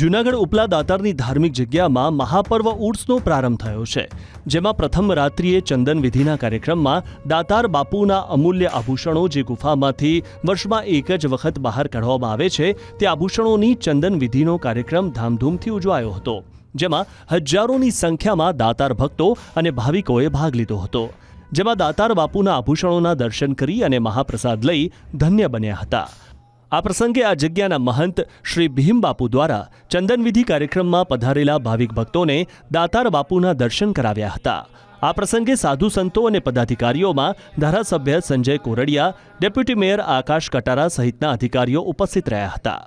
જૂનાગઢ ઉપલા દાતારની ધાર્મિક જગ્યામાં મહાપર્વ ઉર્સનો પ્રારંભ થયો છે, જેમાં પ્રથમ રાત્રિએ ચંદન વિધિના કાર્યક્રમમાં દાતાર બાપુના અમૂલ્ય આભૂષણો જે ગુફામાંથી વર્ષમાં એક જ વખત બહાર કાઢવામાં આવે છે, તે આભૂષણોની ચંદન વિધિનો કાર્યક્રમ ધામધૂમથી ઉજવાયો હતો, જેમાં હજારોની સંખ્યામાં દાતાર ભક્તો અને ભાવિકોએ ભાગ લીધો હતો, જેમાં દાતાર બાપુના આભૂષણોના દર્શન કરી અને મહાપ્રસાદ લઈ ધન્ય બન્યા હતા. આ પ્રસંગે આ જગ્યાના મહંત શ્રી ભીમ બાપુ દ્વારા ચંદનવિધિ કાર્યક્રમમાં પધારેલા ભાવિક ભક્તોને દાતાર બાપુના દર્શન કરાવ્યા હતા. આ પ્રસંગે સાધુ સંતો અને પદાધિકારીઓમાં ધારાસભ્ય સંજય કોરડિયા, ડેપ્યુટી મેયર આકાશ કટારા સહિતના અધિકારીઓ ઉપસ્થિત રહ્યા હતા.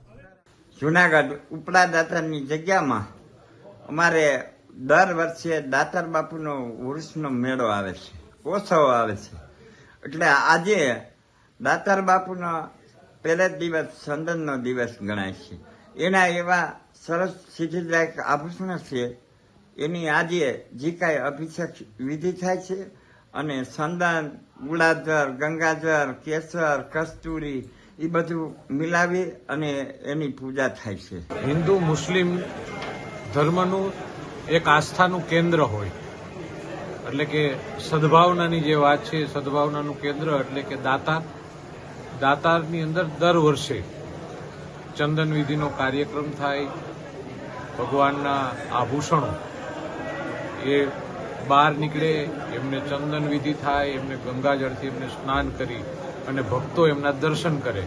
જુનાગઢ ઉપડા દાતારની જગ્યામાં અમારે દર વર્ષે દાતાર બાપુનો વૃક્ષનો મેળો આવે છે ઓછો આવે છે. એટલે આજે દાતાર બાપુનો પહેલા જ દિવસ સંદનનો દિવસ ગણાય છે. એના એવા સરસ સિદ્ધિદાયક આભૂષણો છે. એની આજે જે કાંઈ અભિષેક વિધિ થાય છે અને સંદન ગુલાજર ગંગાજર કેસર, કસ્તુરી એ બધું મિલાવી અને એની પૂજા થાય છે. હિન્દુ, મુસ્લિમ ધર્મનું એક આસ્થાનું કેન્દ્ર હોય. એટલે કે સદભાવનાની જે વાત છે, સદભાવનાનું કેન્દ્ર એટલે કે દાતાર દાતારની અંદર દર વર્ષે ચંદન વિધિનો કાર્યક્રમ થાય, ભગવાનના આભૂષણો. એ બહાર નીકળે, એમને ચંદન વિધિ થાય, એમને ગંગાજળથી એમને સ્નાન કરી અને ભક્તો એમના દર્શન કરે.